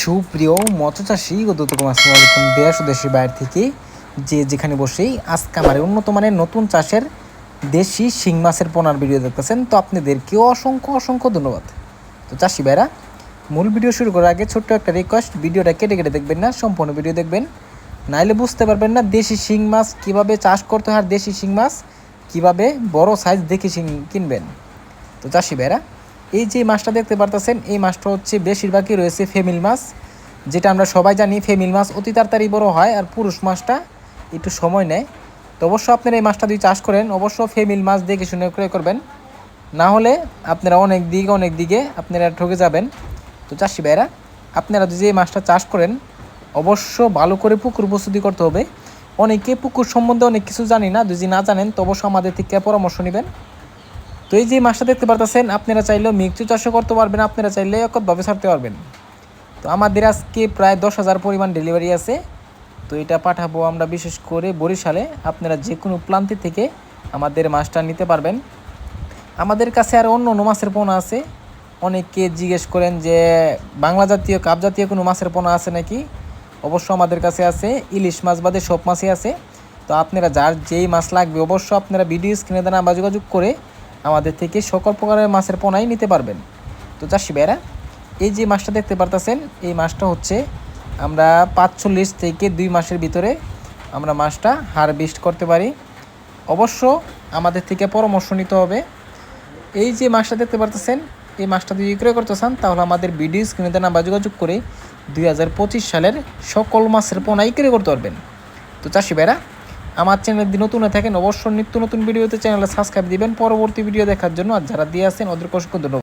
সুপ্রিয় মৎস্য চাষী গতকম আসসালামু আলাইকুম। দেশ ও দেশের বাইরে থেকে যে যেখানে বসেই আজকে আমার উন্নত মানের নতুন চাষের দেশি শিং মাছের পোনার ভিডিও দেখতেছেন, তো আপনাদেরকেও অসংখ্য অসংখ্য ধন্যবাদ। তো চাষি ভাইরা, মূল ভিডিও শুরু করার আগে ছোট্ট একটা রিকোয়েস্ট ভিডিওটা কেটে কেটে দেখবেন না, সম্পূর্ণ ভিডিও দেখবেন। নাইলে বুঝতে পারবেন না দেশি শিং মাছ কীভাবে চাষ করতে হয় আর দেশি শিং মাছ কীভাবে বড় সাইজ দেখে শিং কিনবেন। তো চাষি ভাইরা এই যে মাছটা দেখতে পারতেছেন, এই মাছটা হচ্ছে বেশিরভাগই রয়েছে ফেমিল মাছ। যেটা আমরা সবাই জানি, ফেমিল মাছ অতি তাড়াতাড়ি বড় হয় আর পুরুষ মাছটা একটু সময় নেয়। তো অবশ্য আপনারা এই মাছটা যদি চাষ করেন, অবশ্য ফেমিল মাছ দেখে শুনে ক্রয় করবেন। না হলে আপনারা অনেক দিকে অনেক দিকে আপনারা ঠকে যাবেন। তো চাষি ভাইরা আপনারা যদি এই মাছটা চাষ করেন, অবশ্য ভালো করে পুকুর প্রস্তুতি করতে হবে। অনেকে পুকুর সম্বন্ধে অনেক কিছু জানি না, যদি না জানেন, তো অবশ্য আমাদের থেকে পরামর্শ নেবেন। তো এই যে মাছটা দেখতে পারতেছেন, আপনারা চাইলেও মিক্সু চাষও করতে পারবেন, আপনারা চাইলে একভাবে ছাড়তে পারবেন। তো আমাদের আজকে প্রায় দশ হাজার পরিমাণ ডেলিভারি আছে। তো এটা পাঠাবো আমরা বিশেষ করে বরিশালে। আপনারা যে কোনো প্রান্তি থেকে আমাদের মাছটা নিতে পারবেন। আমাদের কাছে আর অন্য অন্য মাছের পোনা আছে। অনেকে জিজ্ঞেস করেন যে, বাংলা জাতীয়, কাপ জাতীয় কোনো মাছের পোনা আছে নাকি? অবশ্য আমাদের কাছে আছে, ইলিশ মাছ বাদে সব মাছই আছে। তো আপনারা যার যেই মাছ লাগবে, অবশ্য আপনারা ভিডিও স্ক্রিনে দেন বা যোগাযোগ করে আমাদের থেকে সকল প্রকারের মাছের পোনাই নিতে পারবেন। তো চাষি ভাইরা এই যে মাছটা দেখতে পারতেছেন, এই মাছটা হচ্ছে আমরা পাঁচচল্লিশ থেকে দুই মাসের ভিতরে আমরা মাছটা হারভেস্ট করতে পারি। অবশ্য আমাদের থেকে পরামর্শ নিতে হবে। এই যে মাছটা দেখতে পারতেছেন, এই মাছটা যদি বিক্রয় করতে চান, তাহলে আমাদের ভিডিও স্ক্রিনে নাম্বার যোগাযোগ করে দুই হাজার পঁচিশ সালের সকল মাছের পোনা বিক্রয় করতে পারবেন। তো চাষি ভাইরা আমার চ্যানেল যদি নতুন থাকেন, অবশ্যই নিত্য নতুন ভিডিওতে চ্যানেলে সাবস্ক্রাইব দিবেন। পরবর্তী ভিডিও দেখার জন্য আর যারা দিয়ে আসেন ওদেরকে অসংখ্য ধন্যবাদ।